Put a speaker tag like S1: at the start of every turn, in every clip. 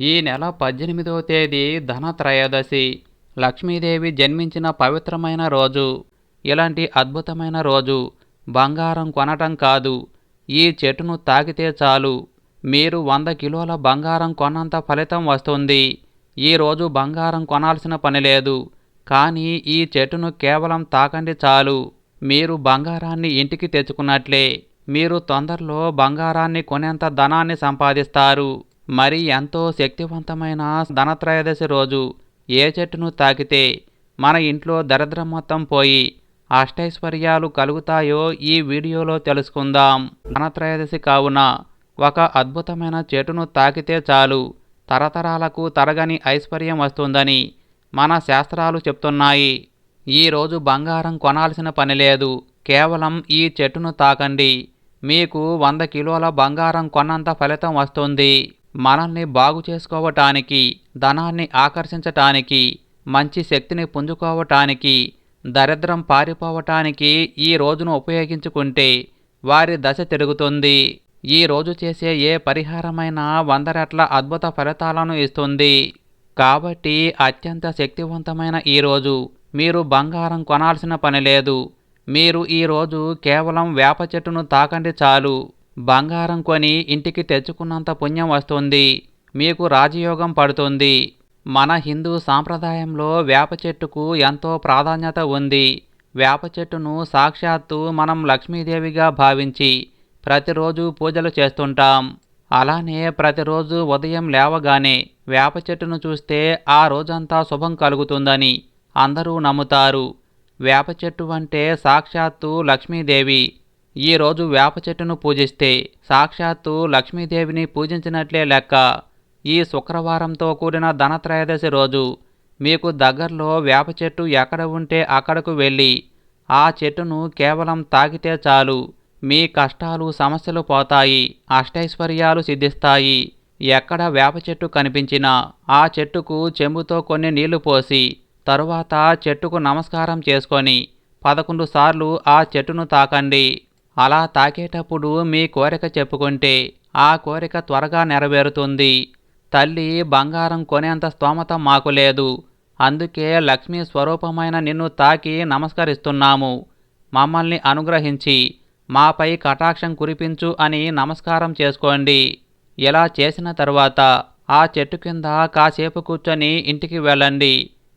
S1: ఈ నెల పద్దెనిమిదవ తేదీ ధనత్రయోదశి. లక్ష్మీదేవి జన్మించిన పవిత్రమైన రోజు. ఇలాంటి అద్భుతమైన రోజు. బంగారం కొనటం కాదు. ఈ చెట్టును తాకితే చాలు. మీరు వంద కిలోల బంగారం కొన్నంత ఫలితం వస్తుంది. ఈ రోజు బంగారం కొనాల్సిన పని లేదు. కానీ ఈ చెట్టును కేవలం తాకండి చాలు. మీరు బంగారాన్ని ఇంటికి తెచ్చుకున్నట్లే. మీరు తొందరలో బంగారాన్ని కొనేంత ధనాన్ని సంపాదిస్తారు. మరి ఎంతో శక్తివంతమైన ధనత్రయోదశి రోజు ఏ చెట్టును తాకితే మన ఇంట్లో దరిద్రం మొత్తం పోయి అష్టైశ్వర్యాలు కలుగుతాయో ఈ వీడియోలో తెలుసుకుందాం. ధనత్రయోదశి కావున ఒక అద్భుతమైన చెట్టును తాకితే చాలు. తరతరాలకు తరగని ఐశ్వర్యం వస్తుందని మన శాస్త్రాలు చెప్తున్నాయి. ఈరోజు బంగారం కొనాల్సిన పని లేదు. కేవలం ఈ చెట్టును తాకండి. మీకు వంద కిలోల బంగారం కొన్నంత ఫలితం వస్తుంది. మనల్ని బాగు చేసుకోవటానికి ధనాన్ని ఆకర్షించటానికి మంచి శక్తిని పుంజుకోవటానికి దరిద్రం పారిపోవటానికి ఈ రోజును ఉపయోగించుకుంటే వారి దశ తిరుగుతుంది. ఈ రోజు చేసే ఏ పరిహారమైనా వంద రెట్ల అద్భుత ఫలితాలను ఇస్తుంది. కాబట్టి అత్యంత శక్తివంతమైన ఈ రోజు. మీరు బంగారం కొనాల్సిన పని లేదు. మీరు ఈరోజు కేవలం వేప చెట్టును తాకండి చాలు. బంగారం కొని ఇంటికి తెచ్చుకున్నంత పుణ్యం వస్తుంది. మీకు రాజయోగం పడుతుంది. మన హిందూ సాంప్రదాయంలో వేప చెట్టుకు ఎంతో ప్రాధాన్యత ఉంది. వేప చెట్టును సాక్షాత్తు మనం లక్ష్మీదేవిగా భావించి ప్రతిరోజు పూజలు చేస్తుంటాం. అలానే ప్రతిరోజు ఉదయం లేవగానే వేప చెట్టును చూస్తే ఆ రోజంతా శుభం కలుగుతుందని అందరూ నమ్ముతారు. వేప చెట్టు అంటే సాక్షాత్తు లక్ష్మీదేవి. ఈరోజు వేప చెట్టును పూజిస్తే సాక్షాత్తు లక్ష్మీదేవిని పూజించినట్లే లెక్క. ఈ శుక్రవారంతో కూడిన ధనత్రయోదశి రోజు మీకు దగ్గరలో వేప చెట్టు ఎక్కడ ఉంటే అక్కడకు వెళ్ళి ఆ చెట్టును కేవలం తాకితే చాలు. మీ కష్టాలు సమస్యలు పోతాయి అష్టైశ్వర్యాలు సిద్ధిస్తాయి. ఎక్కడ వేప చెట్టు కనిపించినా ఆ చెట్టుకు చెంబుతో కొన్ని నీళ్ళు పోసి తరువాత చెట్టుకు నమస్కారం చేసుకొని పదకొండు సార్లు ఆ చెట్టును తాకండి. అలా తాకేటప్పుడు మీ కోరిక చెప్పుకుంటే ఆ కోరిక త్వరగా నెరవేరుతుంది. తల్లి బంగారం కొనేంత స్తోమత మాకు లేదు. అందుకే లక్ష్మీ స్వరూపమైన నిన్ను తాకి నమస్కరిస్తున్నాము. మమ్మల్ని అనుగ్రహించి మాపై కటాక్షం కురిపించు అని నమస్కారం చేసుకోండి. ఇలా చేసిన తర్వాత ఆ చెట్టు కింద కాసేపు కూర్చొని ఇంటికి వెళ్ళండి.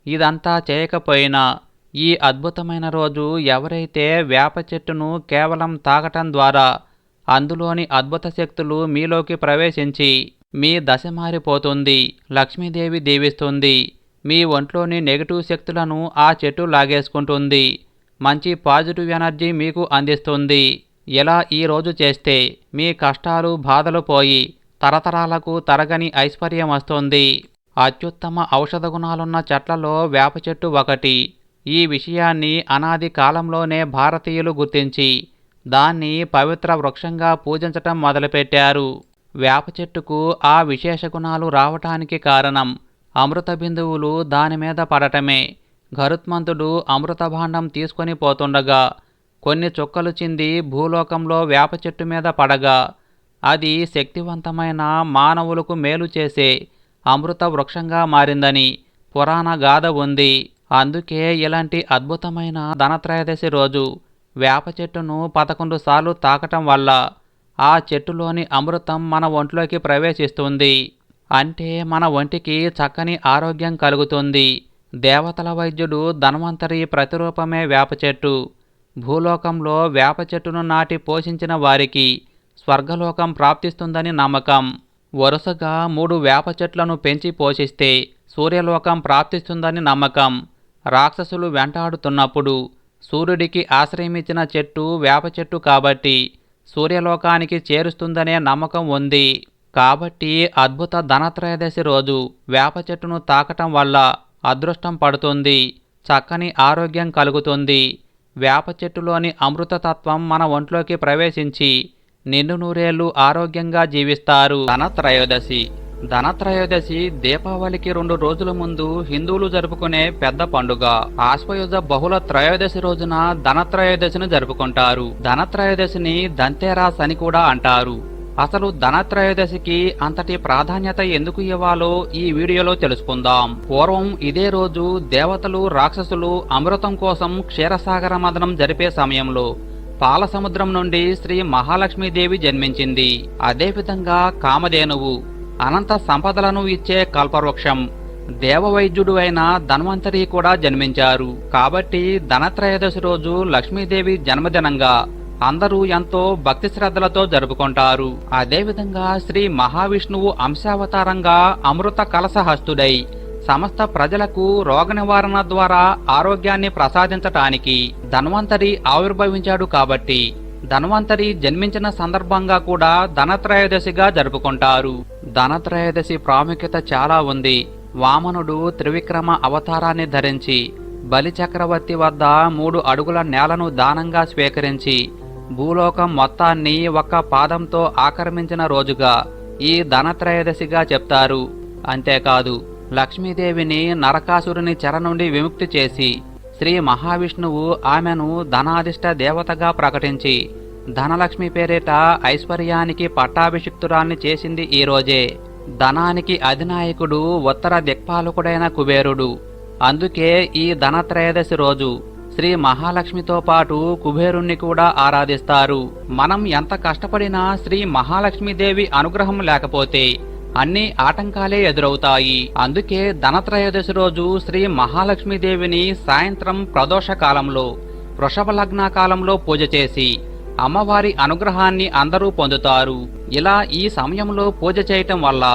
S1: ఇదంతా చేయకపోయినా ఈ అద్భుతమైన రోజు ఎవరైతే వేప చెట్టును కేవలం తాగటం ద్వారా అందులోని అద్భుత శక్తులు మీలోకి ప్రవేశించి మీ దశ మారిపోతుంది లక్ష్మీదేవి దీవిస్తుంది మీ ఒంట్లోని నెగిటివ్ శక్తులను ఆ చెట్టు లాగేసుకుంటుంది మంచి పాజిటివ్ ఎనర్జీ మీకు అందిస్తుంది. ఇలా ఈ రోజు చేస్తే మీ కష్టాలు బాధలు పోయి తరతరాలకు తరగని ఐశ్వర్యం వస్తుంది. అత్యుత్తమ ఔషధ గుణాలున్న చెట్లలో వేప చెట్టు ఒకటి. ఈ విషయాన్ని అనాది కాలంలోనే భారతీయులు గుర్తించి దాన్ని పవిత్ర వృక్షంగా పూజించటం మొదలుపెట్టారు. వేప చెట్టుకు ఆ విశేష గుణాలు రావటానికి కారణం అమృత బిందువులు దాని మీద పడటమే. గరుత్మంతుడు అమృత భాండం తీసుకొని పోతుండగా కొన్ని చుక్కలు చింది భూలోకంలో వేప చెట్టు మీద పడగా అది శక్తివంతమైన మానవులకు మేలు చేసే అమృత వృక్షంగా మారిందని పురాణ గాథ ఉంది. అందుకే ఇలాంటి అద్భుతమైన ధనత్రయోదశి రోజు వేప చెట్టును పదకొండు సార్లు తాకటం వల్ల ఆ చెట్టులోని అమృతం మన ఒంట్లోకి ప్రవేశిస్తుంది. అంటే మన ఒంటికి చక్కని ఆరోగ్యం కలుగుతుంది. దేవతల వైద్యుడు ధన్వంతరి ప్రతిరూపమే వేప చెట్టు. భూలోకంలో వేప చెట్టును నాటి పోషించిన వారికి స్వర్గలోకం ప్రాప్తిస్తుందని నమ్మకం. వరుసగా మూడు వేప చెట్లను పెంచి పోషిస్తే సూర్యలోకం ప్రాప్తిస్తుందని నమ్మకం. రాక్షసులు వెంటాడుతున్నప్పుడు సూర్యుడికి ఆశ్రయమిచ్చిన చెట్టు వేప చెట్టు కాబట్టి సూర్యలోకానికి చేరుస్తుందనే నమ్మకం ఉంది. కాబట్టి అద్భుత ధనత్రయోదశి రోజు వేప చెట్టును తాకటం వల్ల అదృష్టం పడుతుంది. చక్కని ఆరోగ్యం కలుగుతుంది. వేప చెట్టులోని అమృతతత్వం మన ఒంట్లోకి ప్రవేశించి నిన్ను నూరేళ్ళు ఆరోగ్యంగా జీవిస్తారు. ధనత్రయోదశి ధనత్రయోదశి దీపావళికి రెండు రోజుల ముందు హిందువులు జరుపుకునే పెద్ద పండుగ. ఆశ్వయుజ బహుళ త్రయోదశి రోజున ధనత్రయోదశిని జరుపుకుంటారు. ధనత్రయోదశిని దంతేరాస్ అని కూడా అంటారు. అసలు ధనత్రయోదశికి అంతటి ప్రాధాన్యత ఎందుకు ఇవ్వాలో ఈ వీడియోలో తెలుసుకుందాం. పూర్వం ఇదే రోజు దేవతలు రాక్షసులు అమృతం కోసం క్షీరసాగర మదనం జరిపే సమయంలో పాలసముద్రం నుండి శ్రీ మహాలక్ష్మీదేవి జన్మించింది. అదేవిధంగా కామధేనువు. అనంత సంపదలను ఇచ్చే కల్పవృక్షం. దేవవైద్యుడు అయిన ధన్వంతరి కూడా జన్మించారు. కాబట్టి ధనత్రయోదశి రోజు లక్ష్మీదేవి జన్మదినంగా అందరూ ఎంతో భక్తి శ్రద్ధలతో జరుపుకుంటారు. అదేవిధంగా శ్రీ మహావిష్ణువు అంశావతారంగా అమృత కలసహస్తుడై సమస్త ప్రజలకు రోగ నివారణ ద్వారా ఆరోగ్యాన్ని ప్రసాదించటానికి ధన్వంతరి ఆవిర్భవించాడు కాబట్టి ధన్వంతరి జన్మించిన సందర్భంగా కూడా ధనత్రయోదశిగా జరుపుకుంటారు. ధనత్రయోదశి ప్రాముఖ్యత చాలా ఉంది. వామనుడు త్రివిక్రమ అవతారాన్ని ధరించి బలి చక్రవర్తి వద్ద మూడు అడుగుల నేలను దానంగా స్వీకరించి భూలోకం మొత్తాన్ని ఒక్క పాదంతో ఆక్రమించిన రోజుగా ఈ ధనత్రయోదశిగా చెప్తారు. అంతేకాదు లక్ష్మీదేవిని నరకాసురుని చెర నుండి విముక్తి చేసి శ్రీ మహావిష్ణువు ఆమెను ధనాదిష్ట దేవతగా ప్రకటించి ధనలక్ష్మి పేరిట ఐశ్వర్యానికి పట్టాభిషిక్తురాన్ని చేసింది ఈ రోజే. ధనానికి అధినాయకుడు ఉత్తర దిక్పాలకుడైన కుబేరుడు. అందుకే ఈ ధనత్రయోదశి రోజు శ్రీ మహాలక్ష్మితో పాటు కుబేరుణ్ణి కూడా ఆరాధిస్తారు. మనం ఎంత కష్టపడినా శ్రీ మహాలక్ష్మీదేవి అనుగ్రహం లేకపోతే అన్ని ఆటంకాలే ఎదురవుతాయి. అందుకే ధనత్రయోదశి రోజు శ్రీ మహాలక్ష్మీదేవిని సాయంత్రం ప్రదోష కాలంలో వృషభ లగ్న కాలంలో పూజ చేసి అమ్మవారి అనుగ్రహాన్ని అందరూ పొందుతారు. ఇలా ఈ సమయంలో పూజ చేయటం వల్ల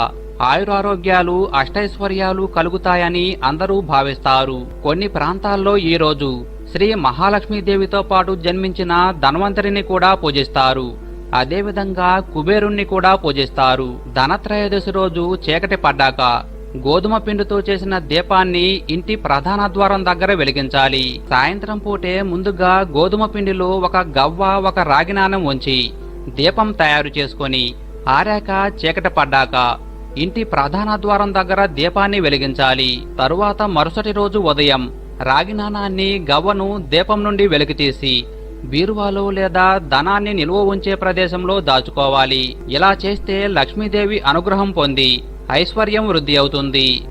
S1: ఆయురారోగ్యాలు అష్టైశ్వర్యాలు కలుగుతాయని అందరూ భావిస్తారు. కొన్ని ప్రాంతాల్లో ఈ రోజు శ్రీ మహాలక్ష్మీదేవితో పాటు జన్మించిన ధన్వంతరిని కూడా పూజిస్తారు. అదేవిధంగా కుబేరుణ్ణి కూడా పూజిస్తారు. ధనత్రయోదశి రోజు చీకటి పడ్డాక గోధుమ పిండితో చేసిన దీపాన్ని ఇంటి ప్రధాన ద్వారం దగ్గర వెలిగించాలి. సాయంత్రం పూటే ముందుగా గోధుమ పిండిలో ఒక గవ్వ ఒక రాగినానం ఉంచి దీపం తయారు చేసుకొని ఆరాక చీకటి పడ్డాక ఇంటి ప్రధాన ద్వారం దగ్గర దీపాన్ని వెలిగించాలి. తరువాత మరుసటి రోజు ఉదయం రాగినానాన్ని గవ్వను దీపం నుండి వెలికితీసి బీరువాలో లేదా ధనాన్ని నిల్వ ఉంచే ప్రదేశంలో దాచుకోవాలి. ఇలా చేస్తే లక్ష్మీదేవి అనుగ్రహం పొంది ఐశ్వర్యం వృద్ధి అవుతుంది.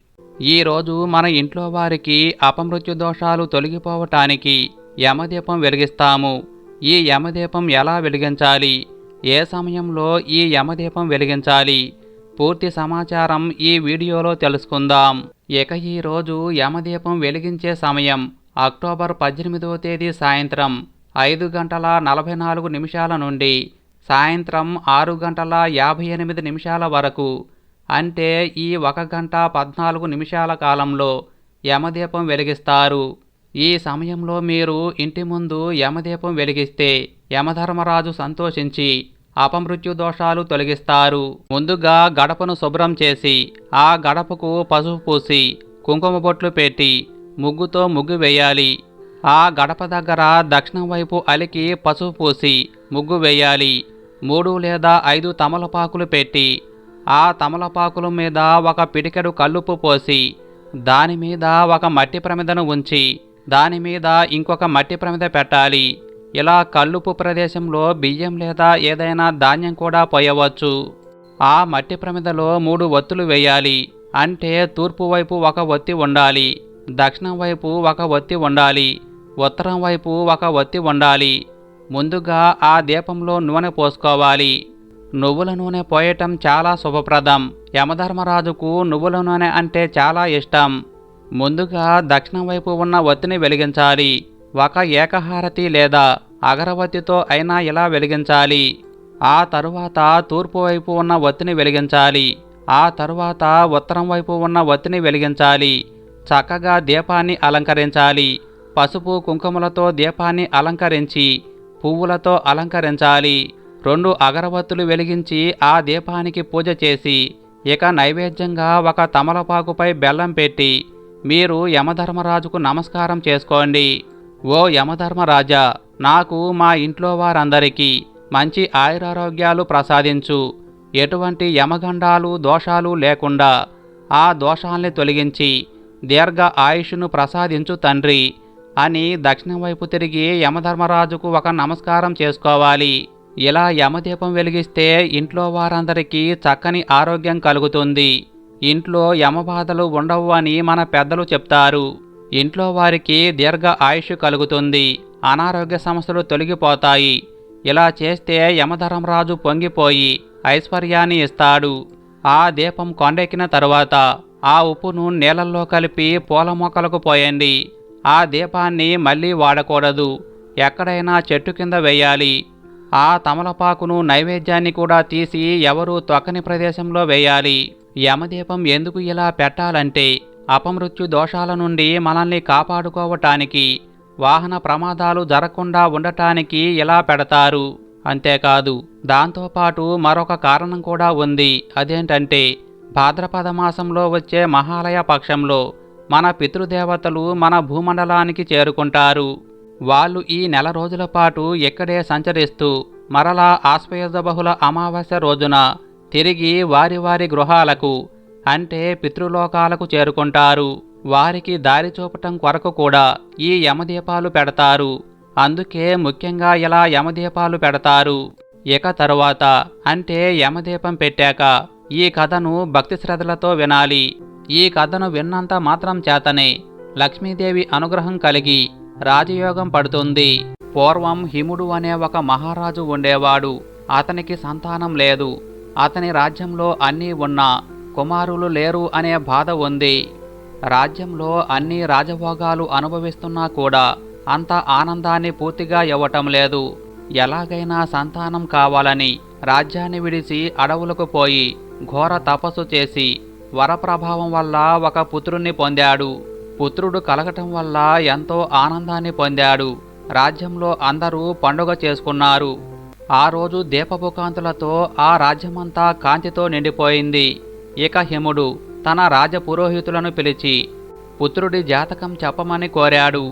S1: ఈ రోజు మన ఇంట్లో వారికి అపమృత్యు దోషాలు తొలగిపోవటానికి యమదీపం వెలిగిస్తాము. ఈ యమదీపం ఎలా వెలిగించాలి? ఏ సమయంలో ఈ యమదీపం వెలిగించాలి? పూర్తి సమాచారం ఈ వీడియోలో తెలుసుకుందాం. ఇక ఈరోజు యమదీపం వెలిగించే సమయం అక్టోబర్ పద్దెనిమిదవ తేదీ సాయంత్రం. ఐదు గంటల నలభై నాలుగు నిమిషాల నుండి సాయంత్రం ఆరు గంటల యాభై ఎనిమిది నిమిషాల వరకు అంటే ఈ ఒక గంట పద్నాలుగు నిమిషాల కాలంలో యమదీపం వెలిగిస్తారు. ఈ సమయంలో మీరు ఇంటి ముందు యమదీపం వెలిగిస్తే యమధర్మరాజు సంతోషించి అపమృత్యు దోషాలు తొలగిస్తారు. ముందుగా గడపను శుభ్రం చేసి ఆ గడపకు పసుపు పూసి కుంకుమ బొట్లు పెట్టి ముగ్గుతో ముగ్గు వేయాలి. ఆ గడప దగ్గర దక్షిణం వైపు అలికి పసుపు పూసి ముగ్గు వేయాలి. మూడు లేదా ఐదు తమలపాకులు పెట్టి ఆ తమలపాకుల మీద ఒక పిడికెడు కల్లుపు పోసి దాని మీద ఒక మట్టి ప్రమిదను ఉంచి దాని మీద ఇంకొక మట్టి ప్రమిద పెట్టాలి. ఇలా కల్లుపు ప్రదేశంలో బియ్యం లేదా ఏదైనా ధాన్యం కూడా పోయవచ్చు. ఆ మట్టి ప్రమిదలో మూడు ఒత్తులు వేయాలి. అంటే తూర్పు వైపు ఒక ఒత్తి ఉండాలి. దక్షిణం వైపు ఒక ఒత్తి ఉండాలి ఉత్తరం వైపు ఒక ఒత్తి ఉండాలి. ముందుగా ఆ దీపంలో నూనె పోసుకోవాలి. నువ్వుల నూనె పోయటం చాలా శుభప్రదం. యమధర్మరాజుకు నువ్వుల నూనె అంటే చాలా ఇష్టం. ముందుగా దక్షిణం వైపు ఉన్న ఒత్తిని వెలిగించాలి. ఒక ఏకహారతి లేదా అగరవత్తితో అయినా ఇలా వెలిగించాలి. ఆ తరువాత తూర్పు వైపు ఉన్న ఒత్తిని వెలిగించాలి. ఆ తరువాత ఉత్తరం వైపు ఉన్న ఒత్తిని వెలిగించాలి. చక్కగా దీపాన్ని అలంకరించాలి. పసుపు కుంకుమలతో దీపాన్ని అలంకరించి పువ్వులతో అలంకరించాలి. రెండు అగరబత్తులు వెలిగించి ఆ దీపానికి పూజ చేసి ఇక నైవేద్యంగా ఒక తమలపాకుపై బెల్లం పెట్టి మీరు యమధర్మరాజుకు నమస్కారం చేసుకోండి. ఓ యమధర్మరాజా నాకు మా ఇంట్లో వారందరికీ మంచి ఆయురారోగ్యాలు ప్రసాదించు. ఎటువంటి యమగండాలు దోషాలు లేకుండా ఆ దోషాల్ని తొలగించి దీర్ఘ ఆయుష్ను ప్రసాదించు తండ్రి అని దక్షిణం వైపు తిరిగి యమధర్మరాజుకు ఒక నమస్కారం చేసుకోవాలి. ఇలా యమదీపం వెలిగిస్తే ఇంట్లో వారందరికీ చక్కని ఆరోగ్యం కలుగుతుంది. ఇంట్లో యమబాధలు ఉండవు అని మన పెద్దలు చెప్తారు. ఇంట్లో వారికి దీర్ఘ ఆయుష్ కలుగుతుంది. అనారోగ్య సమస్యలు తొలగిపోతాయి. ఇలా చేస్తే యమధర్మరాజు పొంగిపోయి ఐశ్వర్యాన్ని ఇస్తాడు. ఆ దీపం కొండెక్కిన తరువాత ఆ ఉప్పును నీళ్ళల్లో కలిపి పూల మొక్కలకు పోయండి. ఆ దీపాన్ని మళ్ళీ వాడకూడదు. ఎక్కడైనా చెట్టు కింద వేయాలి. ఆ తమలపాకును నైవేద్యాన్ని కూడా తీసి ఎవరూ తొక్కని ప్రదేశంలో వేయాలి. యమదీపం ఎందుకు ఇలా పెట్టాలంటే అపమృత్యు దోషాల నుండి మనల్ని కాపాడుకోవటానికి వాహన ప్రమాదాలు జరగకుండా ఉండటానికి ఇలా పెడతారు. అంతేకాదు దాంతోపాటు మరొక కారణం కూడా ఉంది. అదేంటంటే భాద్రపద మాసంలో వచ్చే మహాలయ పక్షంలో మన పితృదేవతలు మన భూమండలానికి చేరుకుంటారు. వాళ్ళు ఈ నెల రోజుల పాటు ఇక్కడే సంచరిస్తూ మరలా ఆశ్వయుధ బహుళ అమావాస్య రోజున తిరిగి వారి వారి గృహాలకు అంటే పితృలోకాలకు చేరుకుంటారు. వారికి దారి చూపటం కొరకు కూడా ఈ యమదీపాలు పెడతారు. అందుకే ముఖ్యంగా ఇలా యమదీపాలు పెడతారు. ఇక తరువాత అంటే యమదీపం పెట్టాక ఈ కథను భక్తి శ్రద్ధలతో వినాలి. ఈ కథను విన్నంత మాత్రం చేతనే లక్ష్మీదేవి అనుగ్రహం కలిగి రాజయోగం పడుతుంది. పూర్వం హిముడు అనే ఒక మహారాజు ఉండేవాడు. అతనికి సంతానం లేదు. అతని రాజ్యంలో అన్నీ ఉన్నా కుమారులు లేరు అనే బాధ ఉంది. రాజ్యంలో అన్ని రాజభోగాలు అనుభవిస్తున్నా కూడా అంత ఆనందాన్ని పూర్తిగా ఇవ్వటం లేదు. ఎలాగైనా సంతానం కావాలని రాజ్యాన్ని విడిచి అడవులకు పోయి ఘోర తపస్సు చేసి వరప్రభావం వల్ల ఒక పుత్రుణ్ణి పొందాడు. పుత్రుడు కలగటం వల్ల ఎంతో ఆనందాన్ని పొందాడు. రాజ్యంలో అందరూ పండుగ చేసుకున్నారు. ఆ రోజు దీపపు కాంతులతో ఆ రాజ్యమంతా కాంతితో నిండిపోయింది. ఇక హిముడు తన రాజపురోహితులను పిలిచి పుత్రుడి జాతకం చెప్పమని కోరాడు.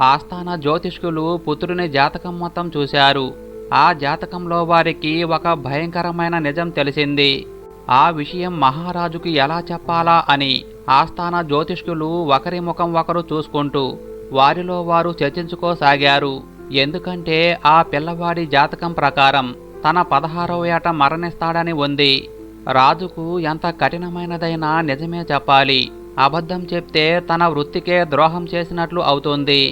S1: ఆస్థాన జ్యోతిష్కులు పుత్రుని జాతకం మొత్తం చూశారు. ఆ జాతకంలో వారికి ఒక భయంకరమైన నిజం తెలిసింది. ఆ విషయం మహారాజుకి ఎలా చెప్పాలా అని ఆస్థాన జ్యోతిష్కులు ఒకరి ముఖం ఒకరు చూసుకుంటూ వారిలో వారు చర్చించుకోసాగారు. ఎందుకంటే ఆ పిల్లవాడి జాతకం ప్రకారం తన పదహారవ ఏట మరణిస్తాడని ఉంది. రాజుకు ఎంత కఠినమైనదైనా నిజమే చెప్పాలి. అబద్ధం చెప్తే తన వృత్తికే ద్రోహం చేసినట్లు అవుతుంది.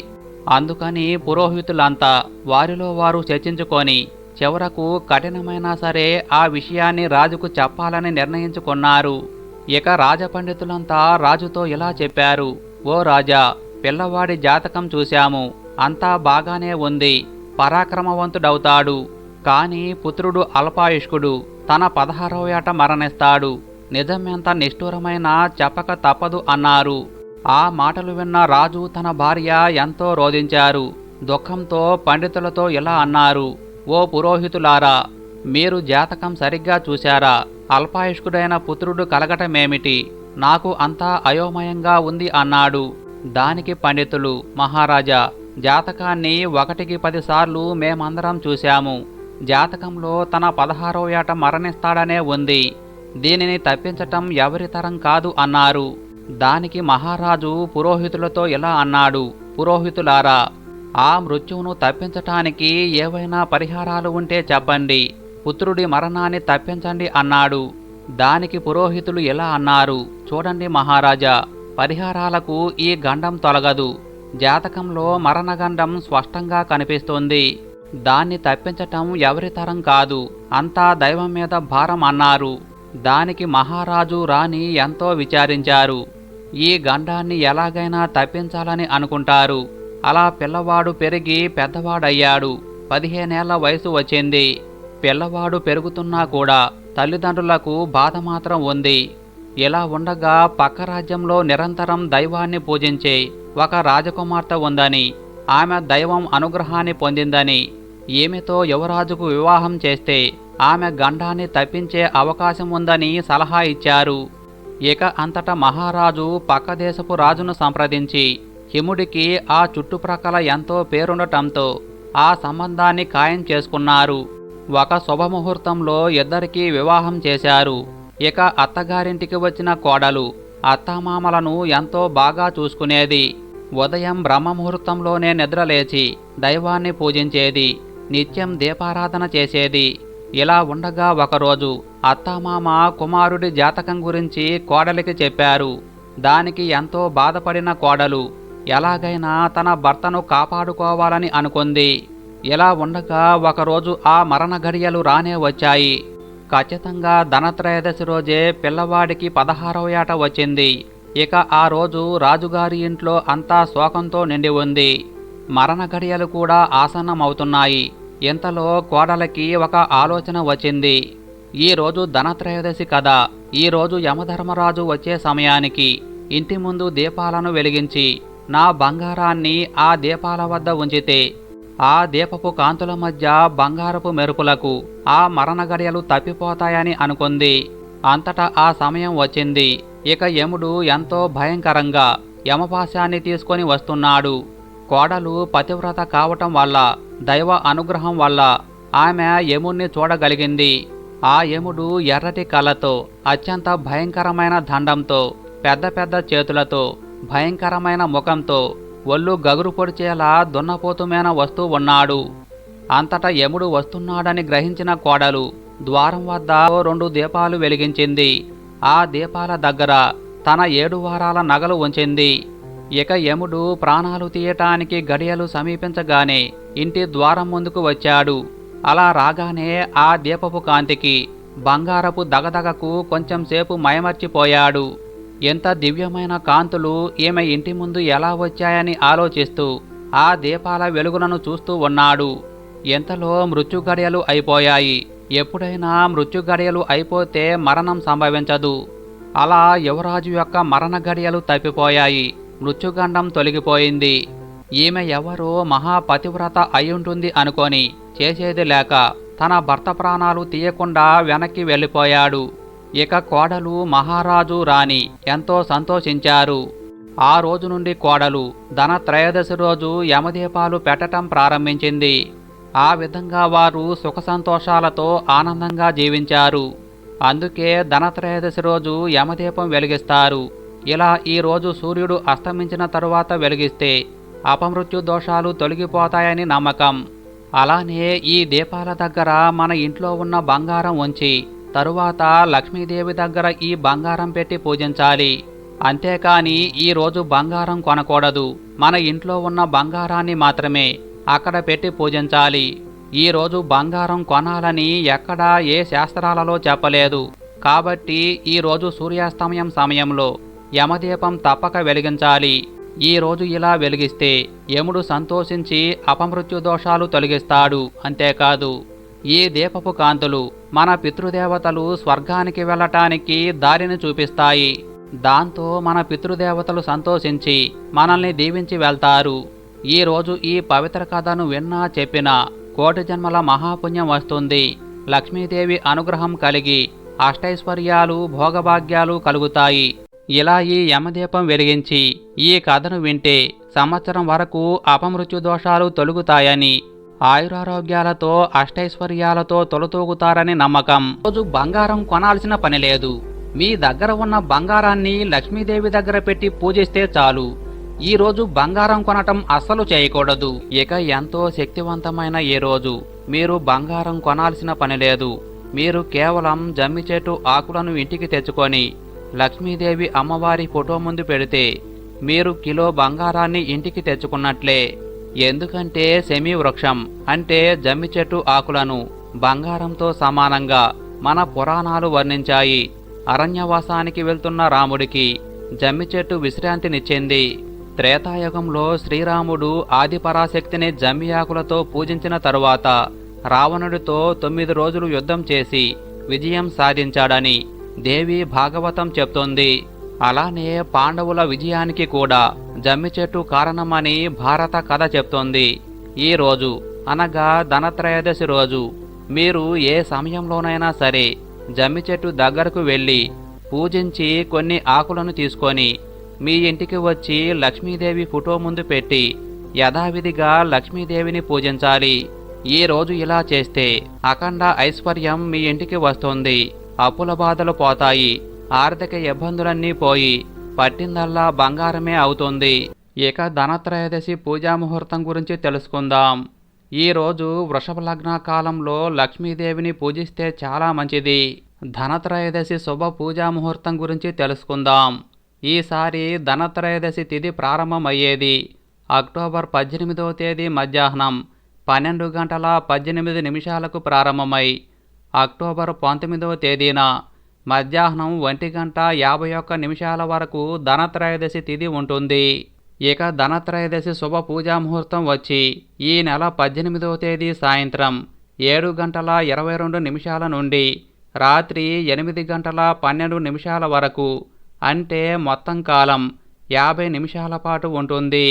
S1: అందుకని పురోహితులంతా వారిలో వారు చర్చించుకొని చివరకు కఠినమైనా సరే ఆ విషయాన్ని రాజుకు చెప్పాలని నిర్ణయించుకున్నారు. ఇక రాజపండితులంతా రాజుతో ఇలా చెప్పారు ఓ రాజా పిల్లవాడి జాతకం చూశాము. అంతా బాగానే ఉంది. పరాక్రమవంతుడవుతాడు. కాని పుత్రుడు అల్పాయుష్కుడు. తన పదహారవ ఏట మరణిస్తాడు. నిజమెంత నిష్ఠూరమైన చెప్పక తప్పదు అన్నారు. ఆ మాటలు విన్న రాజు తన భార్య ఎంతో రోధించారు దుఃఖంతో పండితులతో ఇలా అన్నారు ఓ పురోహితులారా మీరు జాతకం సరిగ్గా చూశారా? అల్పాయుష్కుడైన పుత్రుడు కలగటమేమిటి? నాకు అంతా అయోమయంగా ఉంది అన్నాడు. దానికి పండితులు మహారాజా జాతకాన్ని ఒకటికి పదిసార్లు మేమందరం చూశాము. జాతకంలో తన పదహారో ఏట మరణిస్తాడనే ఉంది. దీనిని తప్పించటం ఎవరి తరం కాదు అన్నారు. దానికి మహారాజు పురోహితులతో ఇలా అన్నాడు? పురోహితులారా ఆ మృత్యువును తప్పించటానికి ఏవైనా పరిహారాలు ఉంటే చెప్పండి. పుత్రుడి మరణాన్ని తప్పించండి అన్నాడు. దానికి పురోహితులు ఇలా అన్నారు? చూడండి మహారాజా పరిహారాలకు ఈ గండం తొలగదు. జాతకంలో మరణగండం స్పష్టంగా కనిపిస్తుంది. దాన్ని తప్పించటం ఎవరి తరం కాదు అంతా దైవం మీద భారం అన్నారు. దానికి మహారాజు రాణి ఎంతో విచారించారు. ఈ గండాన్ని ఎలాగైనా తప్పించాలని అనుకుంటారు. అలా పిల్లవాడు పెరిగి పెద్దవాడయ్యాడు. పదిహేనేళ్ళ వయసు వచ్చింది. పిల్లవాడు పెరుగుతున్నా కూడా తల్లిదండ్రులకు బాధ మాత్రం ఉంది. ఇలా ఉండగా పక్క రాజ్యంలో నిరంతరం దైవాన్ని పూజించే ఒక రాజకుమార్తె ఉందని ఆమె దైవం అనుగ్రహాన్ని పొందిందని ఈమెతో యువరాజుకు వివాహం చేస్తే ఆమె గండాన్ని తప్పించే అవకాశం ఉందని సలహా ఇచ్చారు. ఇక అంతటా మహారాజు పక్క దేశపు రాజును సంప్రదించి హిముడికి ఆ చుట్టుప్రక్కల ఎంతో పేరుండటంతో ఆ సంబంధాన్ని ఖాయం చేసుకున్నారు. ఒక శుభముహూర్తంలో ఇద్దరికీ వివాహం చేశారు. ఇక అత్తగారింటికి వచ్చిన కోడలు అత్తమామలను ఎంతో బాగా చూసుకునేది. ఉదయం బ్రహ్మముహూర్తంలోనే నిద్రలేచి దైవాన్ని పూజించేది. నిత్యం దీపారాధన చేసేది. ఇలా ఉండగా ఒకరోజు అత్తమామ కుమారుడి జాతకం గురించి కోడలికి చెప్పారు. దానికి ఎంతో బాధపడిన కోడలు ఎలాగైనా తన భర్తను కాపాడుకోవాలని అనుకుంది. ఇలా ఉండగా ఒకరోజు ఆ మరణ ఘడియలు రానే వచ్చాయి. ఖచ్చితంగా ధనత్రయోదశి రోజే పిల్లవాడికి పదహారవ ఏట వచ్చింది. ఇక ఆ రోజు రాజుగారి ఇంట్లో అంతా శోకంతో నిండి ఉంది. మరణ ఘడియలు కూడా ఆసన్నమవుతున్నాయి. ఇంతలో కోడలకి ఒక ఆలోచన వచ్చింది. ఈరోజు ధనత్రయోదశి కదా. ఈరోజు యమధర్మరాజు వచ్చే సమయానికి ఇంటి ముందు దీపాలను వెలిగించి నా బంగారాన్ని ఆ దీపాల వద్ద ఉంచితే ఆ దీపపు కాంతుల మధ్య బంగారపు మెరుపులకు ఆ మరణ గడియలు తప్పిపోతాయని అనుకుంది. అంతటా ఆ సమయం వచ్చింది. ఇక యముడు ఎంతో భయంకరంగా యమపాశాన్ని తీసుకొని వస్తున్నాడు. కోడలు పతివ్రత కావటం వల్ల దైవ అనుగ్రహం వల్ల ఆమె యముణ్ణి చూడగలిగింది. ఆ యముడు ఎర్రటి కళ్ళతో అత్యంత భయంకరమైన దండంతో పెద్ద పెద్ద చేతులతో భయంకరమైన ముఖంతో ఒళ్ళు గగురు పొడిచేలా దున్నపోతుమైన వస్తూ ఉన్నాడు. అంతటా యముడు వస్తున్నాడని గ్రహించిన కోడలు ద్వారం వద్ద రెండు దీపాలు వెలిగించింది. ఆ దీపాల దగ్గర తన ఏడు వారాల నగలు ఉంచింది. ఇక యముడు ప్రాణాలు తీయటానికి గడియలు సమీపించగానే ఇంటి ద్వారం ముందుకు వచ్చాడు. అలా రాగానే ఆ దీపపు కాంతికి బంగారపు దగదగకు కొంచెం సేపు మయమర్చిపోయాడు. ఎంత దివ్యమైన కాంతులు ఈమె ఇంటి ముందు ఎలా వచ్చాయని ఆలోచిస్తూ ఆ దీపాల వెలుగులను చూస్తూ ఉన్నాడు. ఎంతలో మృత్యుగడియలు అయిపోయాయి. ఎప్పుడైనా మృత్యుగడియలు అయిపోతే మరణం సంభవించదు. అలా యువరాజు యొక్క మరణ గడియలు తప్పిపోయాయి. మృత్యుగండం తొలగిపోయింది. ఈమె ఎవరో మహాపతివ్రత అయ్యుంటుంది అనుకొని చేసేది లేక తన భర్త ప్రాణాలు తీయకుండా వెనక్కి వెళ్ళిపోయాడు. ఇక కోడలు మహారాజు రాణి ఎంతో సంతోషించారు. ఆ రోజు నుండి కోడలు ధన త్రయోదశి రోజు యమదీపాలు పెట్టటం ప్రారంభించింది. ఆ విధంగా వారు సుఖ సంతోషాలతో ఆనందంగా జీవించారు. అందుకే ధనత్రయోదశి రోజు యమదీపం వెలిగిస్తారు. ఇలా ఈరోజు సూర్యుడు అస్తమించిన తరువాత వెలిగిస్తే అపమృత్యు దోషాలు తొలగిపోతాయని నమ్మకం. అలానే ఈ దీపాల దగ్గర మన ఇంట్లో ఉన్న బంగారం ఉంచి తరువాత లక్ష్మీదేవి దగ్గర ఈ బంగారం పెట్టి పూజించాలి. అంతేకాని ఈరోజు బంగారం కొనకూడదు. మన ఇంట్లో ఉన్న బంగారాన్ని మాత్రమే అక్కడ పెట్టి పూజించాలి. ఈరోజు బంగారం కొనాలని ఎక్కడా ఏ శాస్త్రాలలో చెప్పలేదు. కాబట్టి ఈరోజు సూర్యాస్తమయం సమయంలో యమదీపం తప్పక వెలిగించాలి. ఈ రోజు ఇలా వెలిగిస్తే యముడు సంతోషించి అపమృత్యు దోషాలు తొలగిస్తాడు. అంతేకాదు ఈ దీపపు కాంతులు మన పితృదేవతలు స్వర్గానికి వెళ్ళటానికి దారిని చూపిస్తాయి. దాంతో మన పితృదేవతలు సంతోషించి మనల్ని దీవించి వెళ్తారు. ఈరోజు ఈ పవిత్ర కథను విన్నా చెప్పినా కోటి జన్మల మహాపుణ్యం వస్తుంది. లక్ష్మీదేవి అనుగ్రహం కలిగి అష్టైశ్వర్యాలు భోగభాగ్యాలు కలుగుతాయి. ఇలా ఈ యమదీపం వెలిగించి ఈ కథను వింటే సంవత్సరం వరకు అపమృత్యు దోషాలు తొలుగుతాయని ఆయురారోగ్యాలతో అష్టైశ్వర్యాలతో తొలతూగుతారని నమ్మకం. రోజు బంగారం కొనాల్సిన పని లేదు. మీ దగ్గర ఉన్న బంగారాన్ని లక్ష్మీదేవి దగ్గర పెట్టి పూజిస్తే చాలు. ఈ రోజు బంగారం కొనటం అస్సలు చేయకూడదు. ఇక ఎంతో శక్తివంతమైన ఈ రోజు. మీరు బంగారం కొనాల్సిన పని లేదు. మీరు కేవలం జమ్మి చెట్టు ఆకులను ఇంటికి తెచ్చుకొని లక్ష్మీదేవి అమ్మవారి ఫోటో ముందు పెడితే మీరు కిలో బంగారాన్ని ఇంటికి తెచ్చుకున్నట్లే. ఎందుకంటే సెమీ వృక్షం అంటే జమ్మి చెట్టు ఆకులను బంగారంతో సమానంగా మన పురాణాలు వర్ణించాయి. అరణ్యవాసానికి వెళ్తున్న రాముడికి జమ్మి చెట్టు విశ్రాంతినిచ్చింది. త్రేతాయుగంలో శ్రీరాముడు ఆదిపరాశక్తిని జమ్మి ఆకులతో పూజించిన తరువాత రావణుడితో తొమ్మిది రోజులు యుద్ధం చేసి విజయం సాధించాడని దేవి భాగవతం చెప్తోంది. అలానే పాండవుల విజయానికి కూడా జమ్మి చెట్టు కారణమని భారత కథ చెప్తోంది. ఈ రోజు అనగా ధనత్రయోదశి రోజు. మీరు ఏ సమయంలోనైనా సరే జమ్మి చెట్టు దగ్గరకు వెళ్ళి పూజించి కొన్ని ఆకులను తీసుకొని మీ ఇంటికి వచ్చి లక్ష్మీదేవి ఫోటో ముందు పెట్టి యథావిధిగా లక్ష్మీదేవిని పూజించాలి. ఈ రోజు ఇలా చేస్తే అఖండ ఐశ్వర్యం మీ ఇంటికి వస్తుంది. అప్పుల బాధలు పోతాయి. ఆర్థిక ఇబ్బందులన్నీ పోయి పట్టిందల్లా బంగారమే అవుతుంది. ఇక ధనత్రయోదశి పూజా ముహూర్తం గురించి తెలుసుకుందాం. ఈరోజు వృషభ లగ్న కాలంలో లక్ష్మీదేవిని పూజిస్తే చాలా మంచిది. ధనత్రయోదశి శుభ పూజా ముహూర్తం గురించి తెలుసుకుందాం. ఈసారి ధనత్రయోదశి తిథి ప్రారంభమయ్యేది. అక్టోబర్ పద్దెనిమిదవ తేదీ మధ్యాహ్నం పన్నెండు గంటల పద్దెనిమిది నిమిషాలకు ప్రారంభమై అక్టోబర్ పంతొమ్మిదవ తేదీన మధ్యాహ్నం ఒంటి గంట యాభై ఒక్క నిమిషాల వరకు ధనత్రయోదశి తిథి ఉంటుంది. ఇక ధనత్రయోదశి శుభ పూజా ముహూర్తం వచ్చి ఈ నెల పద్దెనిమిదవ తేదీ సాయంత్రం ఏడు గంటల ఇరవై రెండు నిమిషాల నుండి రాత్రి ఎనిమిది గంటల పన్నెండు నిమిషాల వరకు అంటే మొత్తం కాలం యాభై నిమిషాల పాటు ఉంటుంది.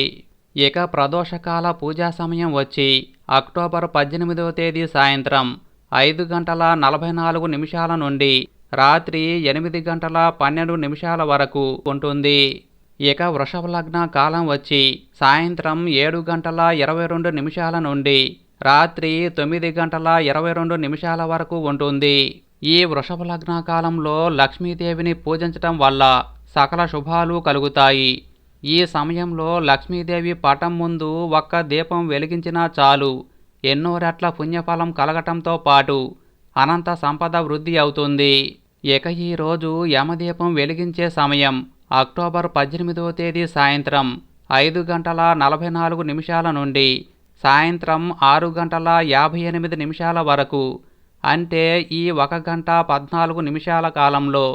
S1: ఇక ప్రదోషకాల పూజా సమయం వచ్చి అక్టోబర్ పద్దెనిమిదవ తేదీ సాయంత్రం ఐదు గంటల నలభై నాలుగు నిమిషాల నుండి రాత్రి ఎనిమిది గంటల పన్నెండు నిమిషాల వరకు ఉంటుంది. ఇక వృషభ లగ్న కాలం వచ్చి సాయంత్రం ఏడు గంటల ఇరవై రెండు నిమిషాల నుండి రాత్రి తొమ్మిది గంటల ఇరవై రెండు నిమిషాల వరకు ఉంటుంది. ఈ వృషభ లగ్న కాలంలో లక్ష్మీదేవిని పూజించటం వల్ల సకల శుభాలు కలుగుతాయి. ఈ సమయంలో లక్ష్మీదేవి పటం ముందు ఒక్క దీపం వెలిగించినా చాలు. ఎన్నో రెట్ల పుణ్యఫలం కలగటంతో పాటు అనంత సంపద వృద్ధి అవుతుంది. ఇక ఈ రోజు యమదీపం వెలిగించే సమయం అక్టోబర్ పద్దెనిమిదవ తేదీ సాయంత్రం ఐదు గంటల నలభై నాలుగు నిమిషాల నుండి సాయంత్రం ఆరు గంటల యాభై ఎనిమిది నిమిషాల వరకు అంటే ఈ ఒక గంట పద్నాలుగు నిమిషాల కాలంలో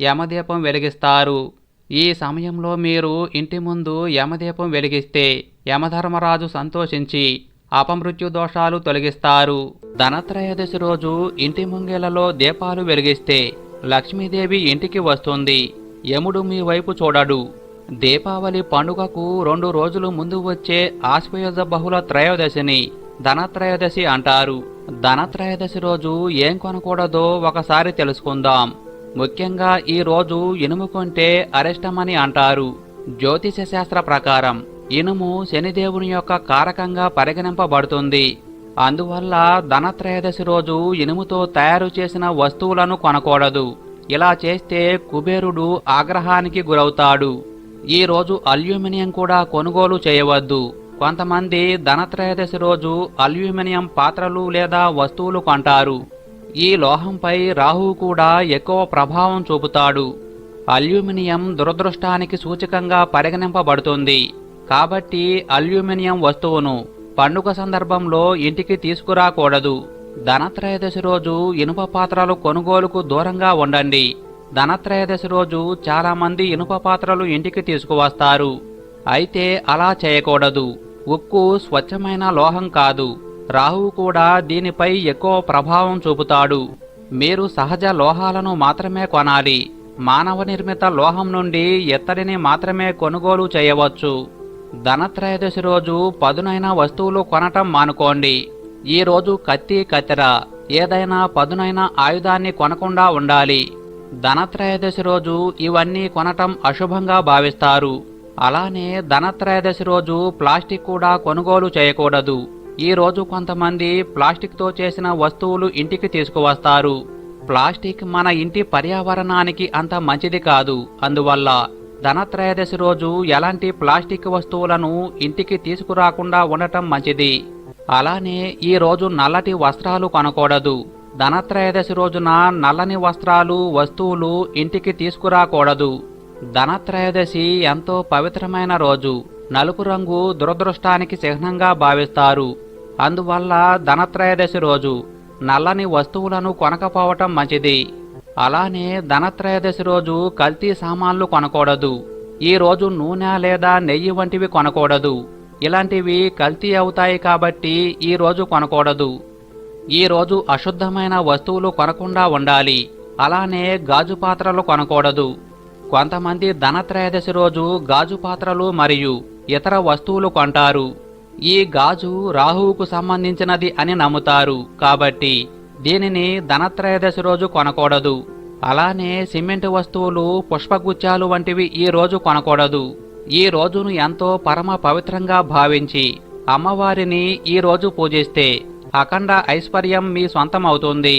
S1: యమదీపం వెలిగిస్తారు. ఈ సమయంలో మీరు ఇంటి ముందు యమదీపం వెలిగిస్తే యమధర్మరాజు సంతోషించి అపమృత్యు దోషాలు తొలగిస్తారు. ధనత్రయోదశి రోజు ఇంటి ముంగేలలో దీపాలు వెలిగిస్తే లక్ష్మీదేవి ఇంటికి వస్తుంది. యముడు మీ వైపు చూడడు. దీపావళి పండుగకు రెండు రోజులు ముందు వచ్చే ఆశ్వయుజ బహుళ త్రయోదశిని ధనత్రయోదశి అంటారు. ధనత్రయోదశి రోజు ఏం కొనకూడదో ఒకసారి తెలుసుకుందాం. ముఖ్యంగా ఈ రోజు ఇనుము కొంటే అరిష్టమని అంటారు. జ్యోతిష శాస్త్ర ప్రకారం ఇనుము శనిదేవుని యొక్క కారకంగా పరిగణింపబడుతుంది. అందువల్ల ధనత్రయోదశి రోజు ఇనుముతో తయారు చేసిన వస్తువులను కొనకూడదు. ఇలా చేస్తే కుబేరుడు ఆగ్రహానికి గురవుతాడు. ఈ రోజు అల్యూమినియం కూడా కొనుగోలు చేయవద్దు. కొంతమంది ధనత్రయోదశి రోజు అల్యూమినియం పాత్రలు లేదా వస్తువులు కొంటారు. ఈ లోహంపై రాహువు కూడా ఎక్కువ ప్రభావం చూపుతాడు. అల్యూమినియం దురదృష్టానికి సూచకంగా పరిగణింపబడుతుంది. కాబట్టి అల్యూమినియం వస్తువును పండుగ సందర్భంలో ఇంటికి తీసుకురాకూడదు. ధనత్రయోదశి రోజు ఇనుప పాత్రలు కొనుగోలుకు దూరంగా ఉండండి. ధనత్రయోదశి రోజు చాలామంది ఇనుప పాత్రలు ఇంటికి తీసుకువస్తారు. అయితే అలా చేయకూడదు. ఉక్కు స్వచ్ఛమైన లోహం కాదు. రాహువు కూడా దీనిపై ఎక్కువ ప్రభావం చూపుతాడు. మీరు సహజ లోహాలను మాత్రమే కొనాలి. మానవ నిర్మిత లోహం నుండి ఎత్తడిని మాత్రమే కొనుగోలు చేయవచ్చు. ధనత్రయోదశి రోజు పదునైన వస్తువులు కొనటం మానుకోండి. ఈ రోజు కత్తి కత్తెర ఏదైనా పదునైన ఆయుధాన్ని కొనకుండా ఉండాలి. ధనత్రయోదశి రోజు ఇవన్నీ కొనటం అశుభంగా భావిస్తారు. అలానే ధనత్రయోదశి రోజు ప్లాస్టిక్ కూడా కొనుగోలు చేయకూడదు. ఈ రోజు కొంతమంది ప్లాస్టిక్తో చేసిన వస్తువులు ఇంటికి తీసుకువస్తారు. ప్లాస్టిక్ మన ఇంటి పర్యావరణానికి అంత మంచిది కాదు. అందువల్ల ధనత్రయోదశి రోజు ఎలాంటి ప్లాస్టిక్ వస్తువులను ఇంటికి తీసుకురాకుండా ఉండటం మంచిది. అలానే ఈ రోజు నల్లటి వస్త్రాలు కొనకూడదు. ధనత్రయోదశి రోజున నల్లని వస్త్రాలు వస్తువులు ఇంటికి తీసుకురాకూడదు. ధనత్రయోదశి ఎంతో పవిత్రమైన రోజు. నలుపు రంగు దురదృష్టానికి చిహ్నంగా భావిస్తారు. అందువల్ల ధనత్రయోదశి రోజు నల్లని వస్తువులను కొనకపోవటం మంచిది. అలానే ధనత్రయోదశి రోజు కల్తీ సామాన్లు కొనకూడదు. ఈ రోజు నూనె లేదా నెయ్యి వంటివి కొనకూడదు. ఇలాంటివి కల్తీ అవుతాయి కాబట్టి ఈ రోజు కొనకూడదు. ఈ రోజు అశుద్ధమైన వస్తువులు కొనకుండా ఉండాలి. అలానే గాజు పాత్రలు కొనకూడదు. కొంతమంది ధనత్రయోదశి రోజు గాజు పాత్రలు మరియు ఇతర వస్తువులు కొంటారు. ఈ గాజు రాహువుకు సంబంధించినది అని నమ్ముతారు కాబట్టి దీనిని ధనత్రయోదశి రోజు కొనకూడదు. అలానే సిమెంట్ వస్తువులు పుష్పగుచ్చాలు వంటివి ఈ రోజు కొనకూడదు. ఈ రోజును ఎంతో పరమ పవిత్రంగా భావించి అమ్మవారిని ఈ రోజు పూజిస్తే అఖండ ఐశ్వర్యం మీ సొంతం అవుతుంది